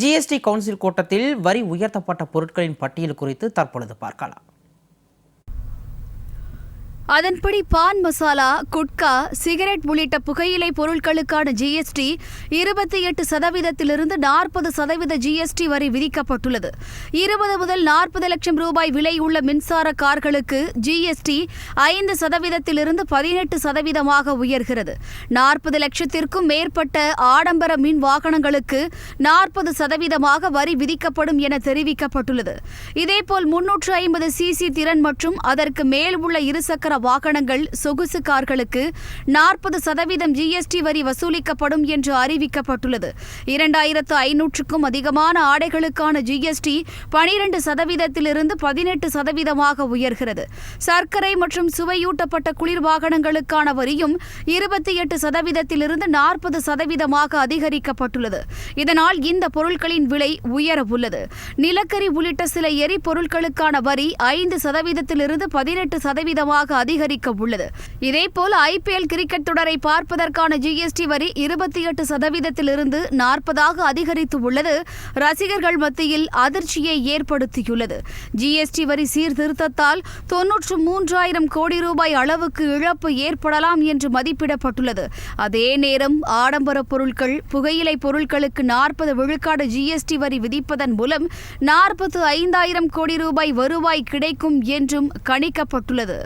GST council கூட்டத்தில் வரி உயர்த்தப்பட்ட பொருட்களின் பட்டியல் குறித்து தற்பொழுது பார்க்கலாம். அதன்படி பான் மசாலா குட்கா சிகரெட் உள்ளிட்ட புகையிலை பொருட்களுக்கான ஜிஎஸ்டி இருபத்தி எட்டு சதவீதத்திலிருந்து நாற்பது சதவீத ஜிஎஸ்டி வரி விதிக்கப்பட்டுள்ளது. இருபது முதல் நாற்பது லட்சம் ரூபாய் விலை உள்ள மின்சார கார்களுக்கு ஜிஎஸ்டி ஐந்து சதவீதத்திலிருந்து பதினெட்டு சதவீதமாக உயர்கிறது. நாற்பது லட்சத்திற்கும் மேற்பட்ட ஆடம்பர மின் வாகனங்களுக்கு நாற்பது சதவீதமாக வரி விதிக்கப்படும் என தெரிவிக்கப்பட்டுள்ளது. இதேபோல் முன்னூற்று ஐம்பது சிசி திறன் மற்றும் அதற்கு மேல் உள்ள இருசக்கர வாகனங்கள் சொகுசு கார்களுக்கு நாற்பது சதவீதம் ஜிஎஸ்டி வரி வசூலிக்கப்படும் என்று அறிவிக்கப்பட்டுள்ளது. இரண்டாயிரத்து ஐநூற்றுக்கும் அதிகமான ஆடைகளுக்கான ஜிஎஸ்டி பனிரெண்டு சதவீதத்திலிருந்து பதினெட்டு சதவீதமாக உயர்கிறது. சர்க்கரை மற்றும் சுவையூட்டப்பட்ட குளிர் வாகனங்களுக்கான வரியும் இருபத்தி எட்டு சதவீதத்திலிருந்து நாற்பது சதவீதமாக அதிகரிக்கப்பட்டுள்ளது. இதனால் இந்த பொருட்களின் விலை உயர உள்ளது. நிலக்கரி உள்ளிட்ட சில எரிபொருட்களுக்கான வரி ஐந்து சதவீதத்திலிருந்து பதினெட்டு சதவீதமாக அதிகரிக்க உள்ளது இதேபோல் ஐபிஎல் கிரிக்கெட் தொடரை பார்ப்பதற்கான ஜிஎஸ்டி வரி இருபத்தி எட்டு சதவீதத்திலிருந்து நாற்பதாக அதிகரித்து உள்ளது ரசிகர்கள் மத்தியில் அதிர்ச்சியை ஏற்படுத்தியுள்ளது. ஜிஎஸ்டி வரி சீர்திருத்தத்தால் தொன்னூற்று மூன்றாயிரம் கோடி ரூபாய் அளவுக்கு இழப்பு ஏற்படலாம் என்று மதிப்பிடப்பட்டுள்ளது. அதே நேரம் ஆடம்பர பொருட்கள் புகையிலை பொருட்களுக்கு நாற்பது விழுக்காடு ஜிஎஸ்டி வரி விதிப்பதன் மூலம் நாற்பத்து ஐந்தாயிரம் கோடி ரூபாய் வருவாய் கிடைக்கும் என்றும் கணிக்கப்பட்டுள்ளது.